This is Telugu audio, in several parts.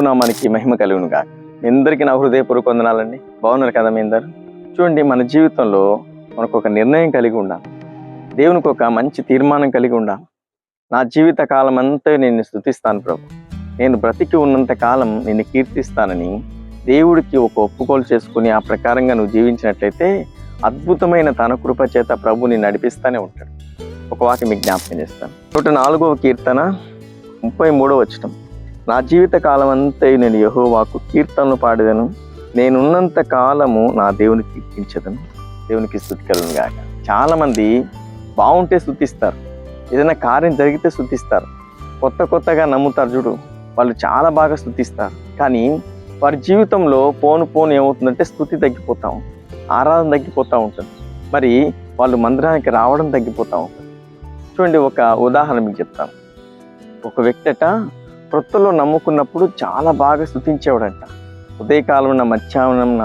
నామానికి మహిమ కలుగును కాక మీ అందరికీ నా హృదయపూర్వక వందనాలండి. బాగున్నారు కదా మీ అందరు? చూడండి మన జీవితంలో మనకు ఒక నిర్ణయం కలిగి ఉండాలి. దేవునికి ఒక మంచి తీర్మానం కలిగి ఉండాలి. నా జీవిత కాలం అంతా నేను స్థుతిస్తాను ప్రభు. నేను బ్రతికి ఉన్నంత కాలం నిన్ను కీర్తిస్తానని దేవుడికి ఒక ఒప్పుకోలు చేసుకుని ఆ ప్రకారంగా నువ్వు జీవించినట్లయితే అద్భుతమైన తన కృప చేత ప్రభు నిన్ను నడిపిస్తానే ఉంటాడు. ఒక వాక్యం మీకు జ్ఞాపకం చేస్తాను. నూట నాలుగవ కీర్తన ముప్పై మూడవ వచ్చటం నా జీవిత కాలం అంతే నేను యహోవాకు కీర్తనలు పాడేదను. నేనున్నంత కాలము నా దేవునికి కీర్తించదను. దేవునికి స్థుతి కలుగును గాక. చాలామంది బాగుంటే స్థుతిస్తారు. ఏదైనా కార్యం జరిగితే స్థుతిస్తారు. కొత్త కొత్తగా నమ్ముతారు చూడు. వాళ్ళు చాలా బాగా స్థుతిస్తారు. కానీ వారి జీవితంలో పోను పోను ఏమవుతుందంటే స్థుతి తగ్గిపోతా ఉంటుంది. ఆరాధన తగ్గిపోతూ ఉంటుంది. మరి వాళ్ళు మందిరానికి రావడం తగ్గిపోతూ ఉంటుంది. చూడండి ఒక ఉదాహరణ మీకు చెప్తాను. ఒక వ్యక్తి అట క్రొత్తలో నమ్ముకున్నప్పుడు చాలా బాగా స్థుతించేవాడంట. ఉదయకాలంన మధ్యాహ్నంన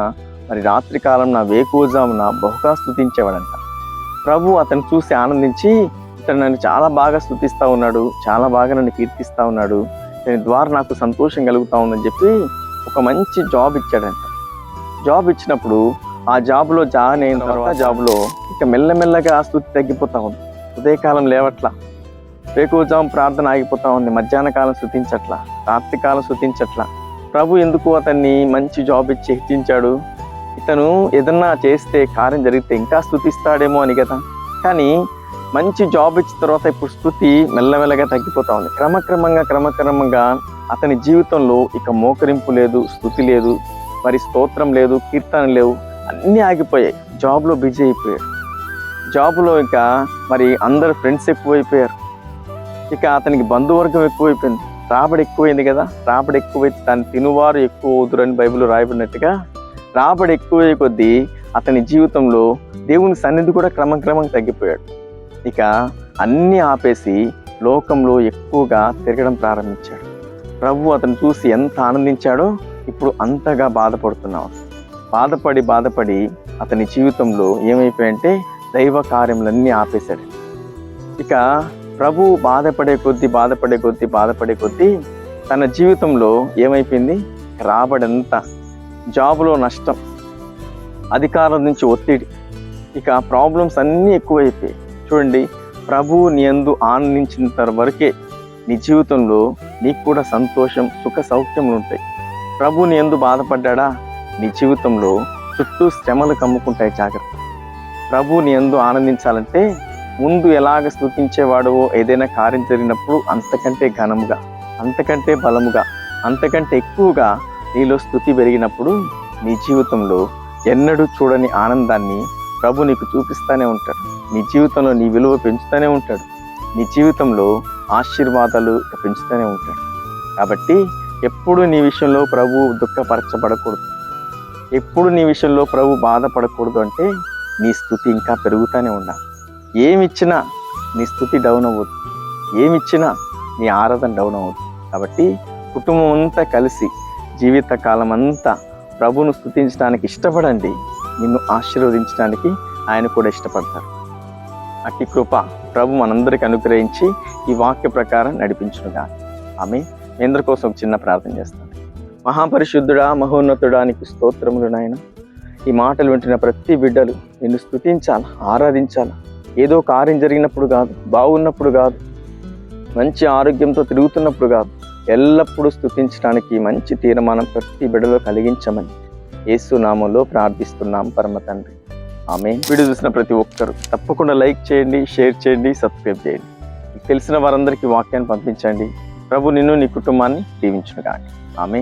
మరి రాత్రి కాలంన వేకువజామున బహుగా స్థుతించేవాడంట. ప్రభు అతను చూసి ఆనందించి ఇతను నన్ను చాలా బాగా స్థుతిస్తా ఉన్నాడు చాలా బాగా నన్ను కీర్తిస్తా ఉన్నాడు దీని ద్వారా నాకు సంతోషం కలుగుతా ఉందని చెప్పి ఒక మంచి జాబ్ ఇచ్చాడంట. జాబ్ ఇచ్చినప్పుడు ఆ జాబ్లో జాయిన్ అయిన తర్వాత జాబ్లో ఇక మెల్లమెల్లగా ఆ స్థుతి తగ్గిపోతా ఉంది. ఉదయకాలం లేవట్లా. వేకువజాం ప్రార్థన ఆగిపోతా ఉంది. మధ్యాహ్న కాలం స్థుతించట్లా రాత్రి కాలం స్థుతించట్లా ప్రభు ఎందుకు అతన్ని మంచి జాబ్ ఇచ్చి హెచ్చించాడు? ఇతను ఏదన్నా చేస్తే కార్యం జరిగితే ఇంకా స్థుతిస్తాడేమో అని కదా. కానీ మంచి జాబ్ ఇచ్చిన తర్వాత ఇప్పుడు స్థుతి మెల్లమెల్లగా తగ్గిపోతా ఉంది. క్రమక్రమంగా క్రమక్రమంగా అతని జీవితంలో ఇక మోకరింపు లేదు స్థుతి లేదు మరి స్తోత్రం లేదు కీర్తన లేవు. అన్నీ ఆగిపోయాయి. జాబ్లో బిజీ అయిపోయాడు జాబ్లో ఇక మరి అందరు ఫ్రెండ్స్ ఎక్కువైపోయారు. ఇక అతనికి బంధువర్గం ఎక్కువైపోయింది. రాబడి ఎక్కువైంది కదా. రాబడి ఎక్కువైతే తను తినువారు ఎక్కువ అవుతురని బైబిల్ రాయబడినట్టుగా రాబడి ఎక్కువయ్యే కొద్దీ అతని జీవితంలో దేవుని సన్నిధి కూడా క్రమక్రమంగా తగ్గిపోయాడు. ఇక అన్నీ ఆపేసి లోకంలో ఎక్కువగా తిరగడం ప్రారంభించాడు. ప్రభు అతను చూసి ఎంత ఆనందించాడో ఇప్పుడు అంతగా బాధపడుతున్నాం. బాధపడి బాధపడి అతని జీవితంలో ఏమైపోయాయంటే దైవ కార్యములన్నీ ఆపేశాడు. ఇక ప్రభు బాధపడే కొద్దీ బాధపడే కొద్దీ బాధపడే కొద్దీ తన జీవితంలో ఏమైపోయింది? రాబడంతా. జాబులో నష్టం. అధికారం నుంచి ఒత్తిడి. ఇక ప్రాబ్లమ్స్ అన్నీ ఎక్కువైపోయాయి. చూడండి ప్రభు నీ అందు ఆనందించినంత వరకే నీ జీవితంలో నీకు కూడా సంతోషం సుఖ సౌఖ్యములు ఉంటాయి. ప్రభు నీ ఎందు బాధపడ్డా నీ జీవితంలో చుట్టూ శ్రమలు కమ్ముకుంటాయి జాగ్రత్త. ప్రభు నీ ఎందు ఆనందించాలంటే ముందు ఎలాగ స్థుతించేవాడో ఏదైనా కార్యం జరిగినప్పుడు అంతకంటే ఘనముగా అంతకంటే బలముగా అంతకంటే ఎక్కువగా నీలో స్థుతి పెరిగినప్పుడు నీ జీవితంలో ఎన్నడూ చూడని ఆనందాన్ని ప్రభు నీకు చూపిస్తూనే ఉంటాడు. నీ జీవితంలో నీ విలువ పెంచుతూనే ఉంటాడు. నీ జీవితంలో ఆశీర్వాదాలు పెంచుతూనే ఉంటాడు. కాబట్టి ఎప్పుడు నీ విషయంలో ప్రభు దుఃఖపరచబడకూడదు. ఎప్పుడు నీ విషయంలో ప్రభు బాధపడకూడదు అంటే నీ స్థుతి ఇంకా పెరుగుతూనే ఉండాలి. ఏమిచ్చినా నీ స్థుతి డౌన్ అవ్వద్దు ఏమిచ్చినా నీ ఆరాధన డౌన్ అవ్వద్దు కాబట్టి కుటుంబం అంతా కలిసి జీవిత కాలం అంతా ప్రభును స్థుతించడానికి ఇష్టపడండి. నిన్ను ఆశీర్వదించడానికి ఆయన కూడా ఇష్టపడతారు. అట్టి కృప ప్రభు మనందరికి అనుగ్రహించి ఈ వాక్య ప్రకారం నడిపించునుగా ఆమె మీ అందరి కోసం ఒక చిన్న ప్రార్థన చేస్తాను మహాపరిశుద్ధుడా మహోన్నతుడానికి స్తోత్రములు నాయన. ఈ మాటలు వింటున్న ప్రతి బిడ్డలు నిన్ను స్థుతించాలి ఆరాధించాలి? ఏదో కార్యం జరిగినప్పుడు కాదు బాగున్నప్పుడు కాదు మంచి ఆరోగ్యంతో తిరుగుతున్నప్పుడు కాదు ఎల్లప్పుడూ స్థుతించడానికి మంచి తీర్మానం ప్రతి బిడలో కలిగించమని యేసునామంలో ప్రార్థిస్తున్నాం పరమ తండ్రి. ఆమె వీడియో చూసిన ప్రతి ఒక్కరు తప్పకుండా లైక్ చేయండి షేర్ చేయండి సబ్స్క్రైబ్ చేయండి. తెలిసిన వారందరికీ వాక్యాన్ని పంపించండి. ప్రభు నిన్ను నీ కుటుంబాన్ని దీవించును కానీ ఆమె